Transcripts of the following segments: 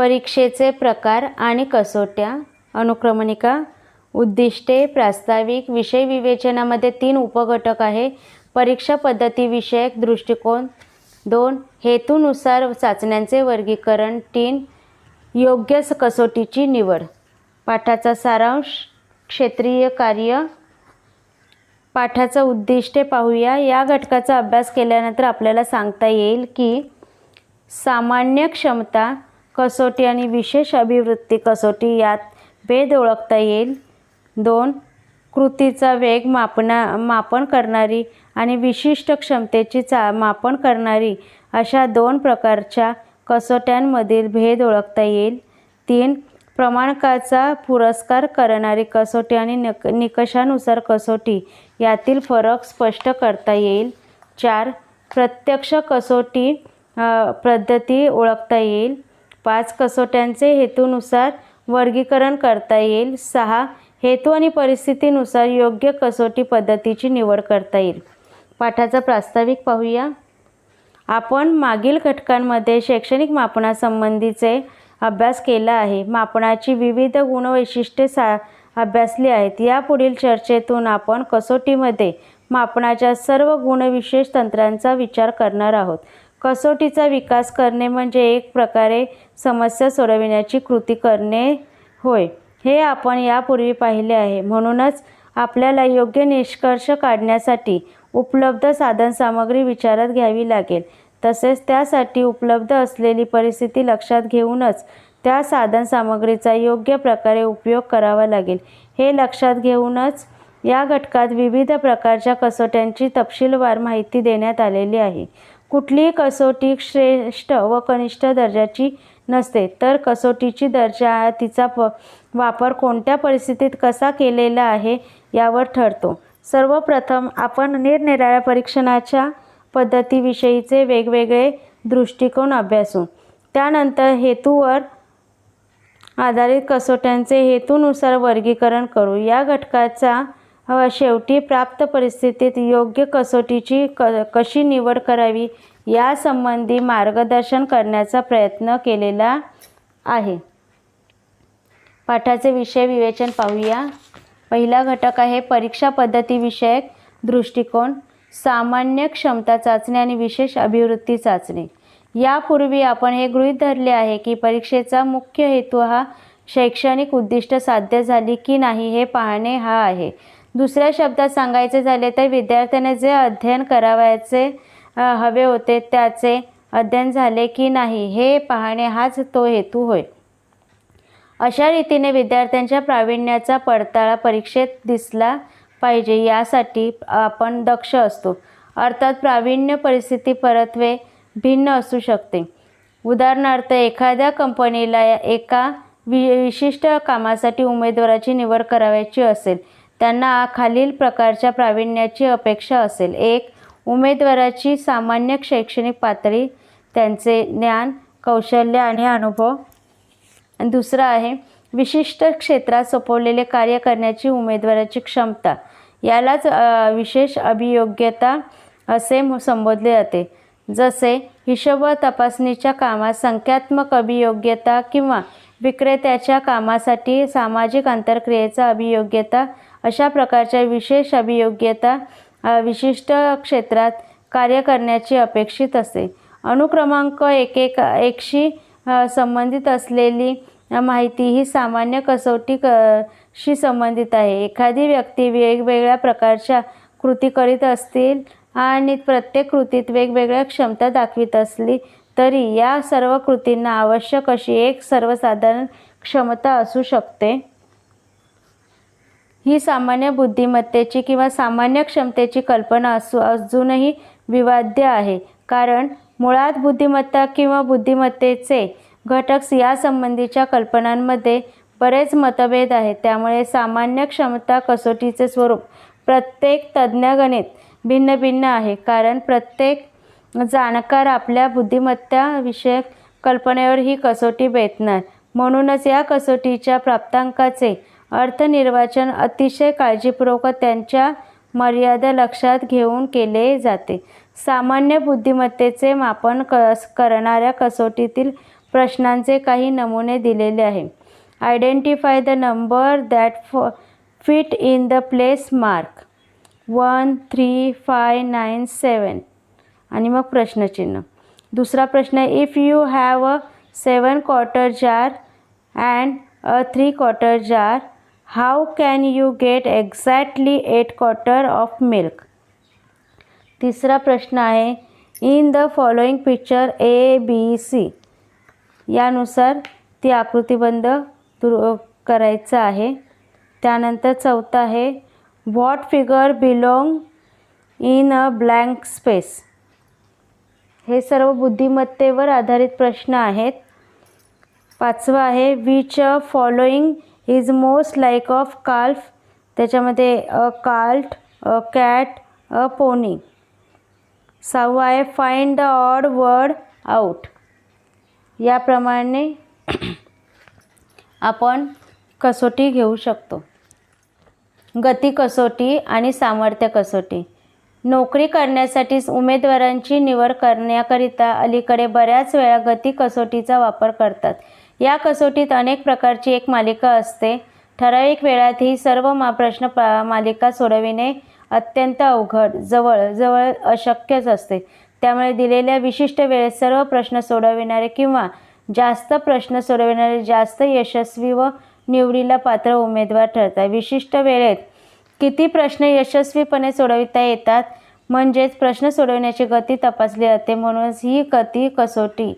परीक्षेचे प्रकार आणि कसोट्या अनुक्रमणिका उद्दिष्टे प्रास्ताविक विषय विवेचनामध्ये तीन उपघटक आहे. परीक्षा पद्धतीविषयक दृष्टिकोन दोन हेतूनुसार चाचण्यांचे वर्गीकरण तीन योग्य स- कसोटीची निवड. पाठाचा सारांश क्षेत्रीय कार्य. पाठाचं उद्दिष्टे पाहूया. या घटकाचा अभ्यास केल्यानंतर आपल्याला सांगता येईल की सामान्य क्षमता कसोटी आणि विशेष अभिवृत्ती कसोटी यात भेद ओळखता येईल. दोन कृतीचा वेग मापना मापन करणारी आणि विशिष्ट क्षमतेची चा मापन करणारी अशा दोन प्रकारच्या कसोट्यांमधील भेद ओळखता येईल. तीन प्रमाणकाचा पुरस्कार करणारी कसोटी आणि निक निकषानुसार कसोटी यातील फरक स्पष्ट करता येईल. चार प्रत्यक्ष कसोटी पद्धती ओळखता येईल. पाच कसोट्यांचे हेतूनुसार वर्गीकरण करता येईल. सहा हेतू आणि परिस्थितीनुसार योग्य कसोटी पद्धतीची निवड करता येईल. पाठाचा प्रास्ताविक पाहूया. आपण मागील घटकांमध्ये शैक्षणिक मापनासंबंधीचे अभ्यास केला आहे. मापनाची विविध गुणवैशिष्ट्ये सा अभ्यासली आहेत. यापुढील चर्चेतून आपण कसोटीमध्ये मापनाच्या सर्व गुणविशेष तंत्रांचा विचार करणार आहोत. कसोटीचा विकास करणे म्हणजे एक प्रकारे समस्या सोडविण्याची कृती करणे होय. हे आपण यापूर्वी पाहिले आहे. म्हणूनच आपल्याला योग्य निष्कर्ष काढण्यासाठी उपलब्ध साधनसामग्री विचारात घ्यावी लागेल. तसेच त्यासाठी उपलब्ध असलेली परिस्थिती लक्षात घेऊनच त्या साधनसामग्रीचा योग्य प्रकारे उपयोग करावा लागेल. हे लक्षात घेऊनच या घटकात विविध प्रकारच्या कसोट्यांची तपशीलवार माहिती देण्यात आलेली आहे. कुठलीही कसोटी श्रेष्ठ व कनिष्ठ दर्जाची नसते. तर कसोटीची दर्जा तिचा प वापर कोणत्या परिस्थितीत कसा केलेला आहे यावर ठरतो. सर्वप्रथम आपण निरनिराळ्या परीक्षणाच्या पद्धतीविषयीचे वेगवेगळे दृष्टिकोन अभ्यासू. त्यानंतर हेतूवर आधारित कसोट्यांचे हेतूनुसार वर्गीकरण करू. या घटकाचा शेवटी प्राप्त परिस्थितीत योग्य कसोटीची क कशी निवड करावी यासंबंधी मार्गदर्शन करण्याचा प्रयत्न केलेला आहे. पाठाचे विषय विवेचन पाहूया. पहिला घटक आहे परीक्षा पद्धतीविषयक दृष्टिकोन सामान्य क्षमता चाचणी आणि विशेष अभिवृत्ती चाचणी. यापूर्वी आपण हे गृहीत धरले आहे की परीक्षेचा मुख्य हेतू हा शैक्षणिक उद्दिष्ट साध्य झाली की नाही हे पाहणे हा आहे. दुसऱ्या शब्दात सांगायचे झाले तर विद्यार्थ्याने जे अध्ययन करावयाचे हवे होते त्याचे अध्ययन झाले की नाही हे पाहणे हाच तो हेतू होय. अशा रीतीने विद्यार्थ्यांच्या प्रावीण्याचा पडताळा परीक्षेत दिसला पाहिजे यासाठी आपण दक्ष असतो. अर्थात प्रावीण्य परिस्थिती परत्वे भिन्न असू शकते. उदाहरणार्थ एखाद्या कंपनीला एका वि विशिष्ट कामासाठी उमेदवाराची निवड करावयाची असेल त्यांना खालील प्रकारच्या प्रावीण्याची अपेक्षा असेल. एक उमेदवाराची सामान्य शैक्षणिक पातळी त्यांचे ज्ञान कौशल्य आणि अनुभव. आणि दुसरं आहे विशिष्ट क्षेत्रात सोपवलेले कार्य करण्याची उमेदवाराची क्षमता. यालाच विशेष अभियोग्यता असे संबोधले जाते. जसे हिशोब तपासणीच्या कामात संख्यात्मक अभियोग्यता किंवा विक्रेत्याच्या कामासाठी सामाजिक आंतरक्रियेचा अभियोग्यता अशा प्रकारच्या विशेष अभियोग्यता विशिष्ट क्षेत्रात कार्य करण्याची अपेक्षित असते अनुक्रमांक एक एक एकशी संबंधित असलेली माहिती ही सामान्य कसोटी क शी संबंधित आहे. एखादी व्यक्ती वेगवेगळ्या प्रकारच्या कृती करीत असतील आणि प्रत्येक कृतीत वेगवेगळ्या क्षमता दाखवित असली तरी या सर्व कृतींना आवश्यक अशी एक सर्वसाधारण क्षमता असू शकते. ही सामान्य बुद्धिमत्तेची किंवा सामान्य क्षमतेची कल्पना असू अजूनही विवाद्य आहे. कारण मुळात बुद्धिमत्ता किंवा बुद्धिमत्तेचे घटक यासंबंधीच्या कल्पनांमध्ये बरेच मतभेद आहेत. त्यामुळे सामान्य क्षमता कसोटीचे स्वरूप प्रत्येक तज्ज्ञगणित भिन्न भिन्न आहे. कारण प्रत्येक जाणकार आपल्या बुद्धिमत्ताविषयक कल्पनेवर ही कसोटी बेतणार. म्हणूनच या कसोटीच्या प्राप्तांकाचे अर्थनिर्वाचन अतिशय काळजीपूर्वक त्यांच्या मर्यादा लक्षात घेऊन केले जाते. सामान्य बुद्धिमत्तेचे मापन कस करणाऱ्या कसोटीतील प्रश्नांचे काही नमुने दिलेले आहे. आयडेंटिफाय द नंबर दॅट फ fit in the place mark one three five nine seven आणि मग प्रश्नचिन्ह. दुसरा प्रश्न if you have a seven quarter jar and a three quarter jar how can you get exactly eight quarter of milk तिसरा प्रश्न आहे in the following picture A B C यानुसार ती आकृतीबंध दुर करायचं आहे. त्यानंतर चौथा आहे what figure belong in a blank space हे सर्व बुद्धिमत्तेवर आधारित प्रश्न आहेत. पाचवा आहे which a following is most like of calf त्याच्यामध्ये a colt a cat a pony सहावा I find the odd word out याप्रमाणे आपण कसोटी घेऊ शकतो. गती कसोटी आणि सामर्थ्य कसोटी. नोकरी करण्यासाठी उमेदवारांची निवड करण्याकरिता अलीकडे बऱ्याच वेळा गती कसोटीचा वापर करतात. या कसोटीत अनेक प्रकारची एक मालिका असते. ठराविक वेळात ही सर्व मा प्रश्न पा मालिका सोडविणे अत्यंत अवघड जवळ जवळ अशक्यच असते. त्यामुळे दिलेल्या विशिष्ट वेळेत सर्व प्रश्न सोडविणारे किंवा जास्त प्रश्न सोडविणारे जास्त यशस्वी व निवडीला पात्र उमेदवार ठरतात. विशिष्ट वेळेत किती प्रश्न यशस्वीपणे सोडविता येतात? म्हणजेच प्रश्न सोडवण्याची गती तपासली जाते म्हणूनच ही गती कसोटी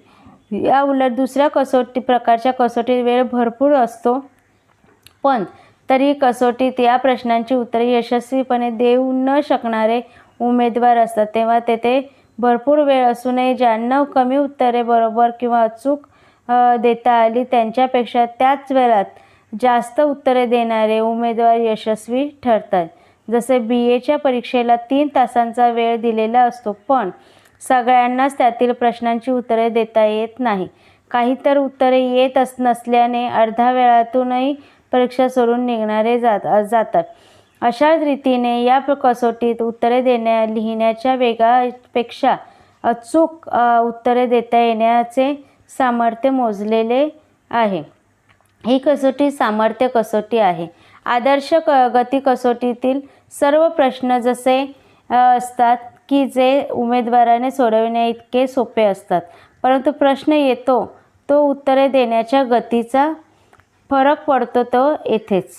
या उलट दुसऱ्या कसोटी प्रकारच्या कसोटीत वेळ भरपूर असतो. पण तरी कसोटीत या प्रश्नांची उत्तरे यशस्वीपणे देऊ न शकणारे उमेदवार असतात. तेव्हा तेथे भरपूर वेळ असूनही ज्यांना कमी उत्तरे बरोबर किंवा अचूक देता आली त्यांच्यापेक्षा त्याच वेळात जास्त उत्तरे देणारे उमेदवार यशस्वी ठरतात. जसे बी एच्या परीक्षेला तीन तासांचा वेळ दिलेला असतो. पण सगळ्यांनाच त्यातील प्रश्नांची उत्तरे देता येत नाही. काही तर उत्तरे येत अस नसल्याने अर्ध्या वेळातूनही परीक्षा सोडून निघणारे जात जातात. अशा रीतीने या कसोटीत उत्तरे देण्या लिहिण्याच्या वेगापेक्षा अचूक उत्तरे देता येण्याचे सामर्थ्य मोजलेले आहे. ही कसोटी सामर्थ्य कसोटी आहे. आदर्श क गती कसोटीतील सर्व प्रश्न जसे असतात की जे उमेदवाराने सोडविण्या इतके सोपे असतात. परंतु प्रश्न येतो तो उत्तरे देण्याच्या गतीचा फरक पडतो तो येथेच.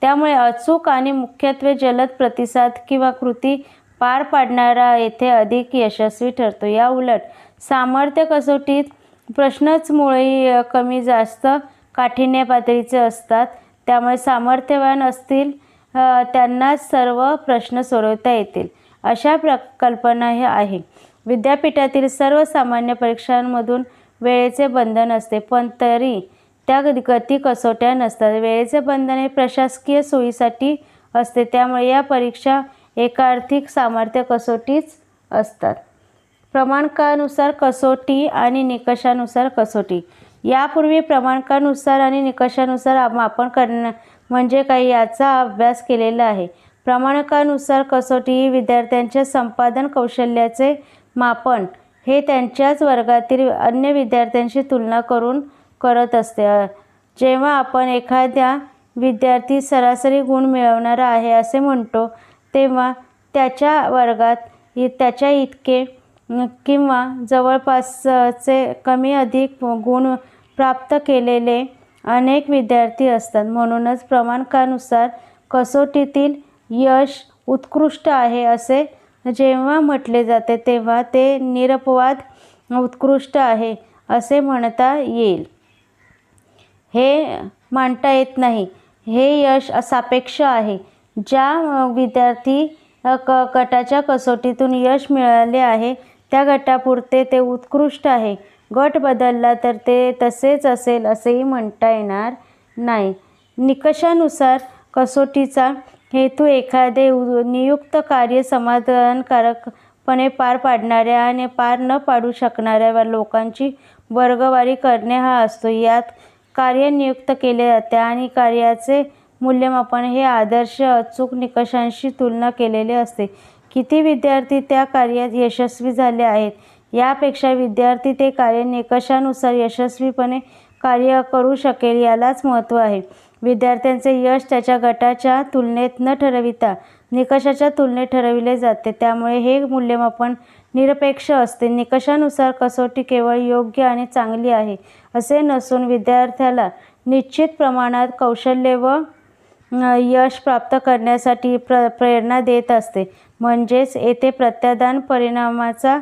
त्यामुळे अचूक आणि मुख्यत्वे जलद प्रतिसाद किंवा कृती पार पाडणारा येथे अधिक यशस्वी ठरतो. या उलट सामर्थ्य कसोटीत प्रश्नच मुळे कमी जास्त काठिण्य पातळीचे असतात. त्यामुळे सामर्थ्यवान असतील त्यांनाच सर्व प्रश्न सोडवता येतील. अशा प्र कल्पना हे आहे. विद्यापीठातील सर्व सामान्य परीक्षांमधून वेळेचे बंधन असते पण तरी त्या गती कसोट्या नसतात. वेळेचे बंधन हे प्रशासकीय सोयीसाठी असते त्यामुळे या परीक्षा एका आर्थिक सामर्थ्य कसोटीच असतात. प्रमाणकानुसार कसोटी आणि निकषानुसार कसोटी. यापूर्वी प्रमाणकानुसार आणि निकषानुसार मापन करणं म्हणजे काही याचा अभ्यास केलेला आहे. प्रमाणकानुसार कसोटी ही विद्यार्थ्यांच्या संपादन कौशल्याचे मापन हे त्यांच्याच वर्गातील अन्य विद्यार्थ्यांशी तुलना करून करत असते. जेव्हा आपण एखाद्या विद्यार्थी सरासरी गुण मिळवणारा आहे असे म्हणतो तेव्हा त्याच्या वर्गात त्याच्या इतके किंवा जवळपासचे कमी अधिक गुण प्राप्त केलेले अनेक विद्यार्थी असतात. म्हणूनच प्रमाणकानुसार कसोटीतील यश उत्कृष्ट आहे असे जेव्हा म्हटले जाते तेव्हा ते निरपवाद उत्कृष्ट आहे असे म्हणता येईल. हे मांडता येत नाही. हे यश सापेक्ष आहे. ज्या विद्यार्थी क गटाच्या कसोटीतून यश मिळाले आहे त्या गटापुरते ते उत्कृष्ट आहे. गट बदलला तर ते तसेच असेल असेही म्हणता येणार नाही. निकषानुसार कसोटीचा हेतू एखादे उ- नियुक्त कार्य समाधानकारकपणे पार पाडणाऱ्या आणि पार न पाडू शकणाऱ्या लोकांची वर्गवारी करणे हा असतो. यात कार्य नियुक्त केले जाते आणि कार्याचे मूल्यमापन हे आदर्श अचूक निकषांशी तुलना केलेले असते. किती विद्यार्थी त्या कार्यात यशस्वी झाले आहेत? यापेक्षा विद्यार्थी ते कार्य निकषानुसार यशस्वीपणे कार्य करू शकेल यालाच महत्त्व आहे. विद्यार्थ्यांचे यश त्याच्या गटाच्या तुलनेत न ठरविता निकषाच्या तुलनेत ठरविले जाते. त्यामुळे हे मूल्यमापन निरपेक्ष असते. निकषानुसार कसोटी केवळ योग्य आणि चांगली आहे असे नसून विद्यार्थ्याला निश्चित प्रमाणात कौशल्य व यश प्राप्त करण्यासाठी प्र प्रेरणा देत असते. म्हणजेच येथे प्रत्यादान परिणामाचा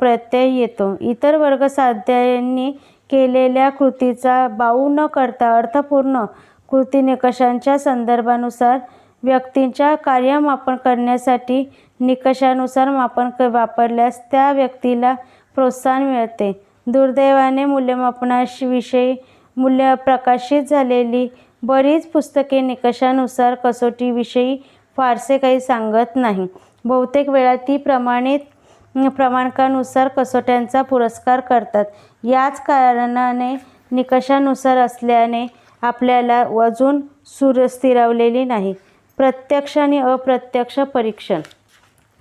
प्रत्यय येतो. इतर वर्ग साध्यांनी केलेल्या कृतीचा बाऊ न करता अर्थपूर्ण कृती निकषांच्या संदर्भानुसार व्यक्तींच्या कार्यमापन करण्यासाठी निकषानुसार मापन क वापरल्यास त्या व्यक्तीला प्रोत्साहन मिळते. दुर्दैवाने मूल्यमापनाविषयी मूल्य प्रकाशित झालेली बरीच पुस्तके निकषानुसार कसोटीविषयी फारसे काही सांगत नाही. बहुतेक वेळा ती प्रमाणित प्रमाणकानुसार कसोट्यांचा पुरस्कार करतात. याच कारणाने निकषानुसार असल्याने आपल्याला अजून सुर स्थिरावलेली नाही. प्रत्यक्ष आणि अप्रत्यक्ष परीक्षण.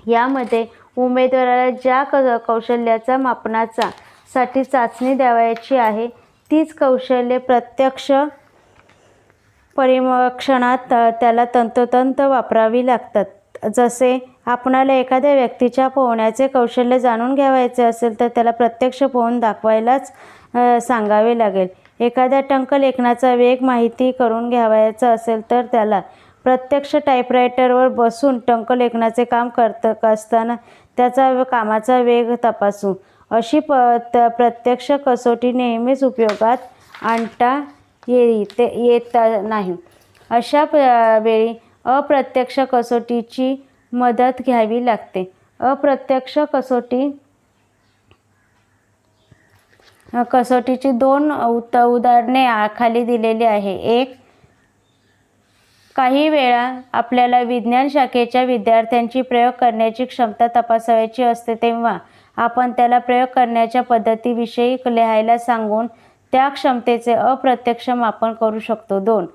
यामध्ये उमेदवाराला ज्या क कौशल्याचा मापनाचा साठी चाचणी द्यावयाची आहे तीच कौशल्ये प्रत्यक्ष परिमक्षणात त्याला तंतोतंत वापरावी लागतात. जसे आपणाला एखाद्या व्यक्तीच्या पोहण्याचे कौशल्य जाणून घ्यावायचे असेल तर त्याला प्रत्यक्ष पोहून दाखवायलाच सांगावे लागेल. एखाद्या टंकलेखनाचा वेग माहिती करून घ्यावायचा असेल तर त्याला प्रत्यक्ष टाईपरायटरवर बसून टंकलेखनाचे काम करत असताना त्याचा कामाचा वेग तपासू. अशी प प्रत्यक्ष कसोटी नेहमीच उपयोगात आणता येत येत नाही. अशा वेळी अप्रत्यक्ष कसोटीची मदत घ्यावी लागते. अप्रत्यक्ष कसोटी कसोटीची दोन उत उदाहरणे खाली दिलेली आहे. एक काही वेळा आपल्याला विज्ञान शाखेच्या विद्यार्थ्यांची प्रयोग करण्याची क्षमता तपासायची असते तेव्हा आपण त्याला प्रयोग करण्याच्या पद्धतीविषयी लिहायला सांगून त्या क्षमतेचे अप्रत्यक्ष मापन करू शकतो. दोन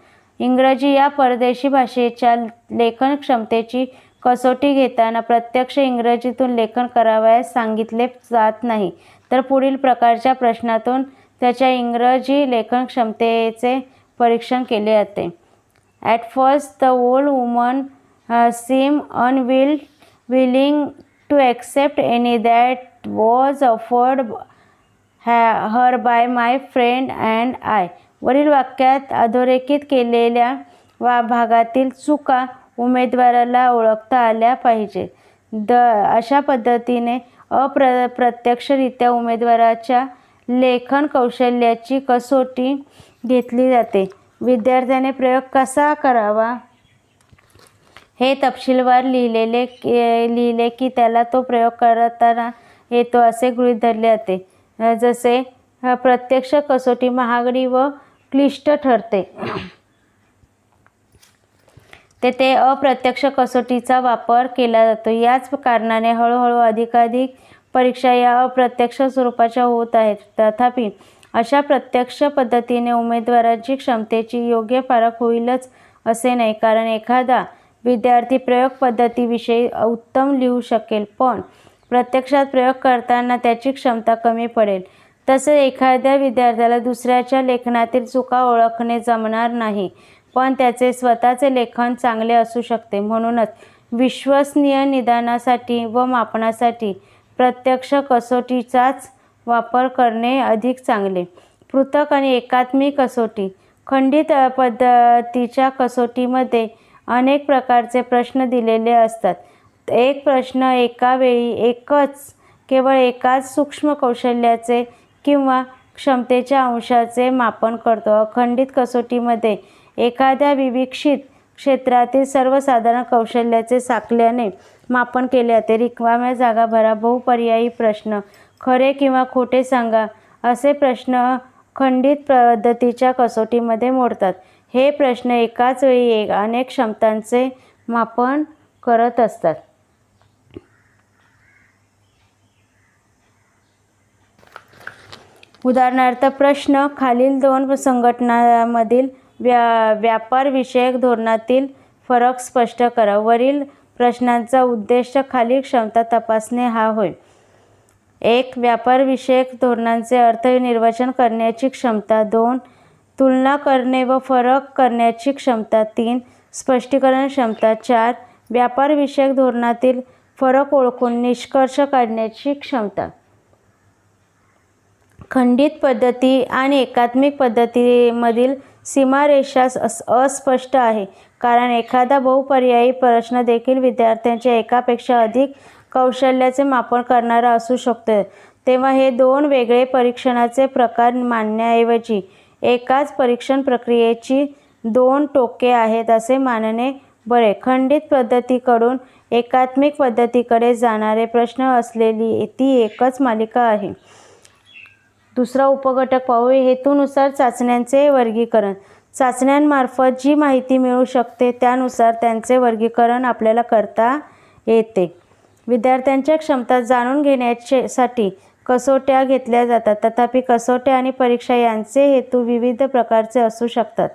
इंग्रजी या परदेशी भाषेच्या लेखन क्षमतेची कसोटी घेताना प्रत्यक्ष इंग्रजीतून लेखन करावयास सांगितले जात नाही. तर पुढील प्रकारच्या प्रश्नातून त्याच्या इंग्रजी लेखन क्षमतेचे परीक्षण केले जाते. At first the old woman seem unwilling willing to accept any that was afford हॅ her by my friend and I वरील वाक्यात अधोरेखित केलेल्या वा भागातील चुका उमेदवाराला ओळखता आल्या पाहिजे. द अशा पद्धतीने अप्र प्रत्यक्षरित्या उमेदवाराच्या लेखन कौशल्याची कसोटी घेतली जाते. विद्यार्थ्याने प्रयोग कसा करावा? हे तपशीलवार लिहिलेले लिहिले की त्याला तो प्रयोग करताना येतो असे गृहीत धरले जाते. जसे प्रत्यक्ष कसोटी महागडी व क्लिष्ट ठरते. तेथे अप्रत्यक्ष कसोटीचा वापर केला जातो. याच कारणाने हळूहळू अधिकाधिक परीक्षा या अप्रत्यक्ष स्वरूपाच्या होत आहेत. तथापि अशा प्रत्यक्ष पद्धतीने उमेदवाराची क्षमतेची योग्य पारख होईलच असे नाही कारण एखादा विद्यार्थी प्रयोग पद्धतीविषयी उत्तम लिहू शकेल पण प्रत्यक्षात प्रयोग करताना त्याची क्षमता कमी पडेल. तसेच एखाद्या विद्यार्थ्याला दुसऱ्याच्या लेखनातील चुका ओळखणे जमणार नाही. पण त्याचे स्वतःचे लेखन चांगले असू शकते. म्हणूनच विश्वसनीय निदानासाठी व मापनासाठी प्रत्यक्ष कसोटीचाच वापर करणे अधिक चांगले. पृथक आणि एकात्मिक कसोटी. खंडित पद्धतीच्या कसोटीमध्ये अनेक प्रकारचे प्रश्न दिलेले असतात. एक प्रश्न एका वेळी एकच केवळ एकाच सूक्ष्म कौशल्याचे किंवा क्षमतेच्या अंशाचे मापन करतो. अखंडित कसोटीमध्ये एखाद्या विविक्षित क्षेत्रातील सर्वसाधारण कौशल्याचे साकल्याने मापन केले जाते रिकाम्या जागा भरा बहुपर्यायी प्रश्न. खरे किंवा खोटे सांगा असे प्रश्न खंडित पद्धतीच्या कसोटीमध्ये मोडतात. हे प्रश्न एकाच वेळी एक अनेक क्षमतांचे मापन करत असतात. उदाहरणार्थ प्रश्न खालील दोन संघटनांमधील व्या व्यापारविषयक धोरणातील फरक स्पष्ट करा. वरील प्रश्नांचा उद्देश खालील क्षमता तपासणे हा होय. एक व्यापारविषयक धोरणांचे अर्थ निर्वचन करण्याची क्षमता. दोन तुलना करणे व फरक करण्याची क्षमता. तीन स्पष्टीकरण क्षमता. चार व्यापारविषयक धोरणातील फरक ओळखून निष्कर्ष काढण्याची क्षमता. खंडित पद्धती आणि एकात्मिक पद्धतीमधील सीमारेषा अस अस्पष्ट आहे. कारण एखादा बहुपर्यायी प्रश्न देखील विद्यार्थ्यांच्या एकापेक्षा अधिक कौशल्याचे मापन करणारा असू शकतो. तेव्हा हे दोन वेगळे परीक्षणाचे प्रकार मानण्याऐवजी एकाच परीक्षण प्रक्रियेची दोन टोके आहेत असे मानणे बरे. खंडित पद्धतीकडून एकात्मिक पद्धतीकडे जाणारे प्रश्न असलेली ती एकच मालिका आहे. दुसरा उपघटक पाहू हेतूनुसार चाचण्यांचे वर्गीकरण. चाचण्यांमार्फत जी माहिती मिळू शकते त्यानुसार त्यांचे वर्गीकरण आपल्याला करता येते. विद्यार्थ्यांच्या क्षमता जाणून घेण्यासाठी कसोट्या घेतल्या जातात. तथापि कसोट्या आणि परीक्षा यांचे हेतू विविध प्रकारचे असू शकतात.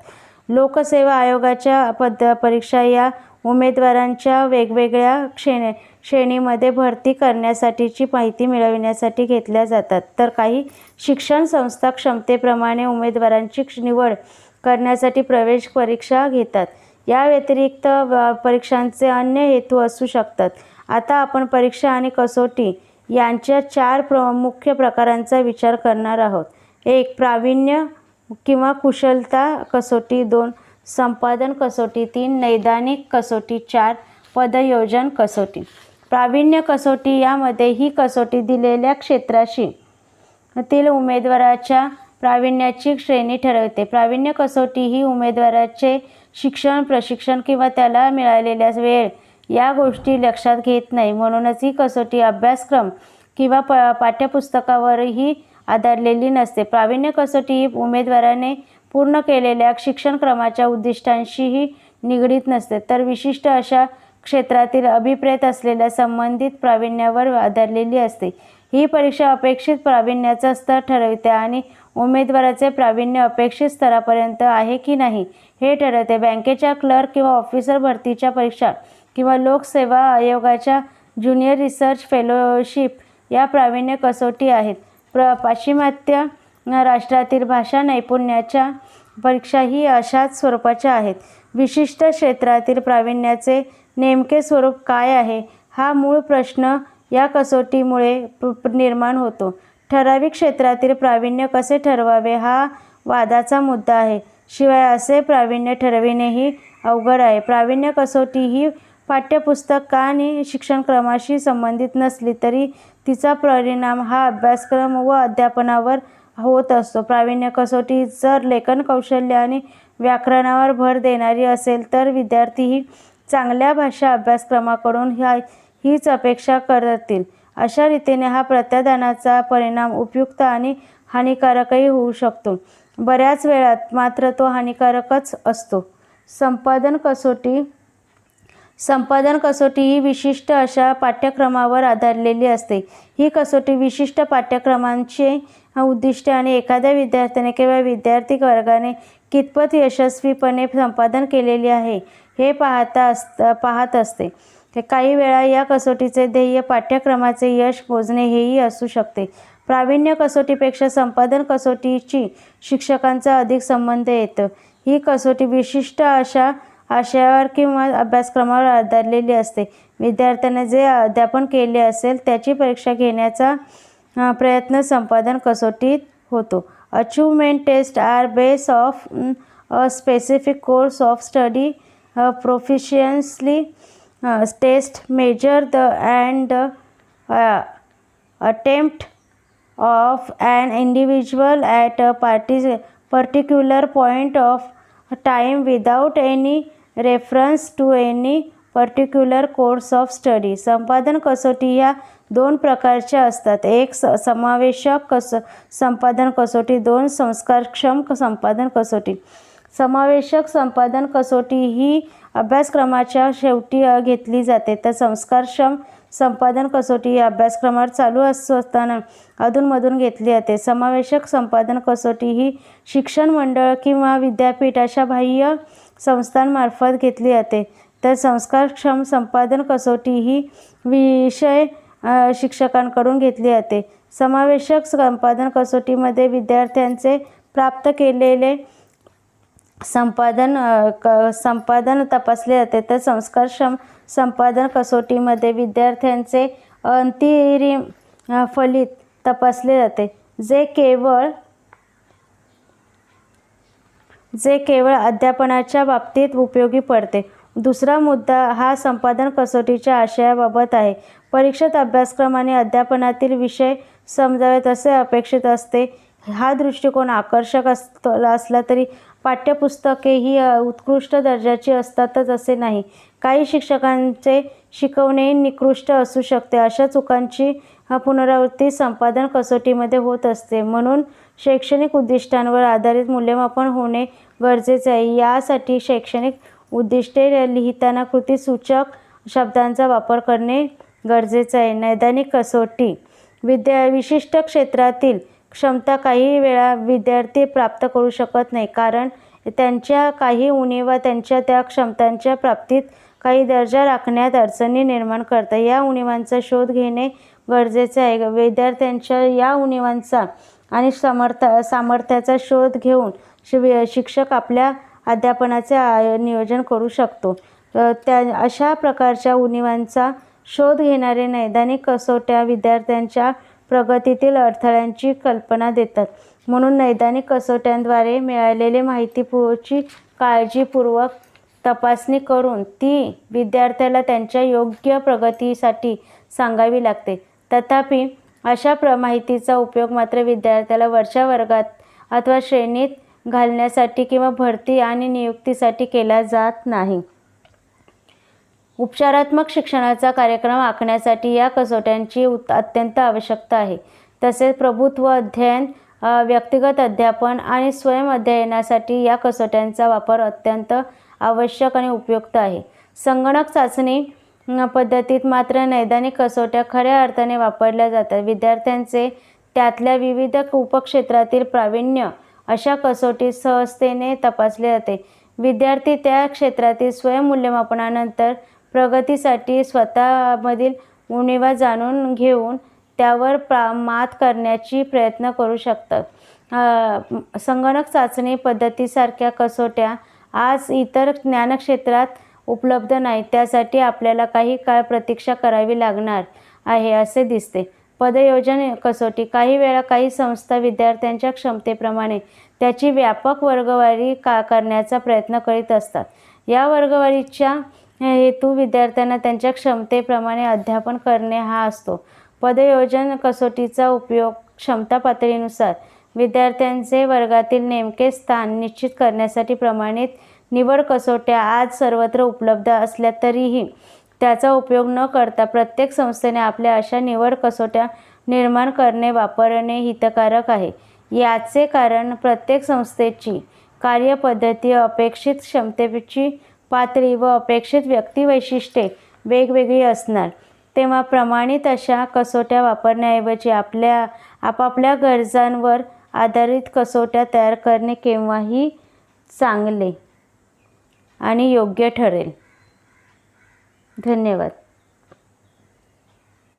लोकसेवा आयोगाच्या पद परीक्षा या उमेदवारांच्या वेगवेगळ्या श्रेणी श्रेणीमध्ये भरती करण्यासाठीची माहिती मिळविण्यासाठी घेतल्या जातात. तर काही शिक्षण संस्था क्षमतेप्रमाणे उमेदवारांची निवड करण्यासाठी प्रवेश परीक्षा घेतात. या व्यतिरिक्त परीक्षांचे अन्य हेतू असू शकतात. आता आपण परीक्षा आणि कसोटी यांच्या चार प्र मुख्य प्रकारांचा विचार करणार आहोत. एक प्रावीण्य किंवा कुशलता कसोटी दोन संपादन कसोटी तीन नैदानिक कसोटी चार पदयोजन कसोटी. प्रावीण्य कसोटी यामध्ये ही कसोटी दिलेल्या क्षेत्राशी तील उमेदवाराच्या प्रावीण्याची श्रेणी ठरवते. प्रावीण्य कसोटी ही उमेदवाराचे शिक्षण प्रशिक्षण किंवा त्याला मिळालेल्या वेळ या गोष्टी लक्षात घेत नाही. म्हणूनच ही कसोटी अभ्यासक्रम किंवा प पाठ्यपुस्तकावरही आधारलेली नसते. प्रावीण्य कसोटी ही उमेदवाराने पूर्ण केलेल्या शिक्षणक्रमाच्या उद्दिष्टांशीही निगडीत नसते. तर विशिष्ट अशा क्षेत्रातील अभिप्रेत असलेल्या संबंधित प्रावीण्यावर आधारलेली असते. ही परीक्षा अपेक्षित प्रावीण्याचा स्तर ठरविते आणि उमेदवाराचे प्रावीण्य अपेक्षित स्तरापर्यंत आहे की नाही हे ठरवते. बँकेच्या क्लर्क किंवा ऑफिसर भरतीच्या परीक्षा किंवा लोकसेवा आयोगाच्या ज्युनियर रिसर्च फेलोशिप या प्रावीण्य कसोटी आहेत. प्र पाश्चिमात्य राष्ट्रातील भाषा नैपुण्याच्या परीक्षाही अशाच स्वरूपाच्या आहेत. विशिष्ट क्षेत्रातील प्रावीण्याचे नेमके स्वरूप काय आहे? हा मूळ प्रश्न या कसोटीमुळे निर्माण होतो. ठराविक क्षेत्रातील प्रावीण्य कसे ठरवावे हा वादाचा मुद्दा आहे. शिवाय असे प्रावीण्य ठरविणेही अवघड आहे. प्रावीण्य कसोटी ही पाठ्यपुस्तक आणि शिक्षणक्रमाशी संबंधित नसली तरी तिचा परिणाम हा अभ्यासक्रम व अध्यापनावर होत असतो. प्रावीण्य कसोटी जर लेखन कौशल्य आणि व्याकरणावर भर देणारी असेल तर विद्यार्थी ही चांगल्या भाषा अभ्यासक्रमाकडून ह्या हीच अपेक्षा करतील. अशा रीतीने हा प्रत्यादानाचा परिणाम उपयुक्त आणि हानिकारकही होऊ शकतो. बऱ्याच वेळात मात्र तो हानिकारकच असतो. संपादन कसोटी संपादन कसोटी ही विशिष्ट अशा पाठ्यक्रमावर आधारलेली असते. ही कसोटी विशिष्ट पाठ्यक्रमांचे उद्दिष्टे आणि एखाद्या विद्यार्थ्याने किंवा विद्यार्थी वर्गाने कितपत यशस्वीपणे संपादन केलेले आहे हे पाहता असत पाहत असते. काही वेळा या कसोटीचे ध्येय पाठ्यक्रमाचे यश मोजणे हेही असू शकते. प्रावीण्य कसोटीपेक्षा संपादन कसोटीची शिक्षकांचा अधिक संबंध येतो. ही कसोटी विशिष्ट अशा आशयावर किंवा अभ्यासक्रमावर आधारलेली असते. विद्यार्थ्यांना जे अध्यापन केले असेल त्याची परीक्षा घेण्याचा प्रयत्न संपादन कसोटीत होतो. Achievement test are base of a specific course of study proficiency test measure the and attempt of an individual at a party particular point of time without any reference to any particular course of study संपादन कसोटी या दोन प्रकारच्या असतात. एक स समावेशक कस संपादन कसोटी दोन संस्कारक्षम संपादन कसोटी. समावेशक संपादन कसोटी ही अभ्यासक्रमाच्या शेवटी घेतली जाते. तर संस्कारक्षम संपादन कसोटी ही अभ्यासक्रमावर चालू असताना अधूनमधून घेतली जाते. समावेशक संपादन कसोटी ही शिक्षण मंडळ किंवा विद्यापीठ अशा बाह्य संस्थांमार्फत घेतली जाते. तर संस्कारक्षम संपादन कसोटी ही विषय शिक्षकांकडून घेतली जाते. समावेशक संपादन कसोटीमध्ये विद्यार्थ्यांचे प्राप्त केलेले संपादन क संपादन तपासले जाते. तर संस्कारक्षम संपादन कसोटीमध्ये विद्यार्थ्यांचे अंतिरिम फलित तपासले जाते. जे केवळ जे केवळ अध्यापनाच्या बाबतीत उपयोगी पडते. दुसरा मुद्दा हा संपादन कसोटीच्या आशयाबाबत आहे. परीक्षेत अभ्यासक्रम आणि अध्यापनातील विषय समजावेत असे अपेक्षित असते. हा दृष्टिकोन आकर्षक असतो असला तरी पाठ्यपुस्तके ही उत्कृष्ट दर्जाची असतातच असे नाही. काही शिक्षकांचे शिकवणे निकृष्ट असू शकते. अशा चुकांची पुनरावृत्ती संपादन कसोटीमध्ये होत असते. म्हणून शैक्षणिक उद्दिष्टांवर आधारित मूल्यमापन होणे गरजेचे आहे. यासाठी शैक्षणिक उद्दिष्टे लिहिताना कृतीसूचक शब्दांचा वापर करणे गरजेचं आहे. नैदानिक कसोटी. विद्या विशिष्ट क्षेत्रातील क्षमता काही वेळा विद्यार्थी प्राप्त करू शकत नाही. कारण त्यांच्या काही उणीवा त्यांच्या त्या क्षमतांच्या प्राप्तीत काही दर्जा राखण्यात अडचणी निर्माण करतात या उणीवांचा शोध घेणे गरजेचे आहे. विद्यार्थ्यांच्या या उणीवांचा आणि समर्थ सामर्थ्याचा शोध घेऊन शि शिक्षक आपल्या अध्यापनाचे आय नियोजन करू शकतो. त्या अशा प्रकारच्या उणीवांचा शोध घेणारे नैदानिक कसोट्या विद्यार्थ्यांच्या प्रगतीतील अडथळ्यांची कल्पना देतात. म्हणून नैदानिक कसोट्यांद्वारे मिळालेले माहितीपूर्वची काळजीपूर्वक तपासणी करून ती विद्यार्थ्याला त्यांच्या योग्य प्रगतीसाठी सांगावी लागते. तथापि अशा प्र माहितीचा उपयोग मात्र विद्यार्थ्याला वरच्या वर्गात अथवा श्रेणीत घालण्यासाठी किंवा भरती आणि नियुक्तीसाठी केला जात नाही. उपचारात्मक शिक्षणाचा कार्यक्रम आखण्यासाठी या कसोट्यांची उत अत्यंत आवश्यकता आहे. तसेच प्रभुत्व अध्ययन व्यक्तिगत अध्यापन आणि स्वयं अध्ययनासाठी या कसोट्यांचा वापर अत्यंत आवश्यक आणि उपयुक्त आहे. संगणक चाचणी पद्धतीत मात्र नैदानिक कसोट्या खऱ्या अर्थाने वापरल्या जातात. विद्यार्थ्यांचे त्यातल्या विविध उपक्षेत्रातील प्रावीण्य अशा कसोटी सहजतेने तपासले जाते. विद्यार्थी त्या क्षेत्रातील स्वयंमूल्यमापनानंतर प्रगतीसाठी स्वतःमधील उणीवा जाणून घेऊन त्यावर प्रा मात करण्याची प्रयत्न करू शकतात. संगणक चाचणी पद्धतीसारख्या कसोट्या आज इतर ज्ञानक्षेत्रात उपलब्ध नाहीत. त्यासाठी आपल्याला काही काळ प्रतीक्षा करावी लागणार आहे असे दिसते. पदयोजन कसोटी. काही वेळा काही संस्था विद्यार्थ्यांच्या क्षमतेप्रमाणे त्याची व्यापक वर्गवारी का करण्याचा प्रयत्न करीत असतात. या वर्गवारीच्या हेतू विद्यार्थ्यांना त्यांच्या क्षमतेप्रमाणे अध्यापन करणे हा असतो. पदयोजन कसोटीचा उपयोग क्षमता पातळीनुसार विद्यार्थ्यांचे वर्गातील नेमके स्थान निश्चित करण्यासाठी प्रमाणित निवड कसोट्या आज सर्वत्र उपलब्ध असल्या तरीही त्याचा उपयोग न करता प्रत्येक संस्थेने आपल्या अशा निवड कसोट्या निर्माण करणे वापरणे हितकारक आहे. याचे कारण प्रत्येक संस्थेची कार्यपद्धती अपेक्षित क्षमतेची पातळी व अपेक्षित व्यक्तिवैशिष्ट्ये वेगवेगळी असणार. तेव्हा प्रमाणित अशा कसोट्या वापरण्याऐवजी आपल्या आपापल्या गरजांवर आधारित कसोट्या तयार करणे केव्हाही चांगले आणि योग्य ठरेल. धन्यवाद.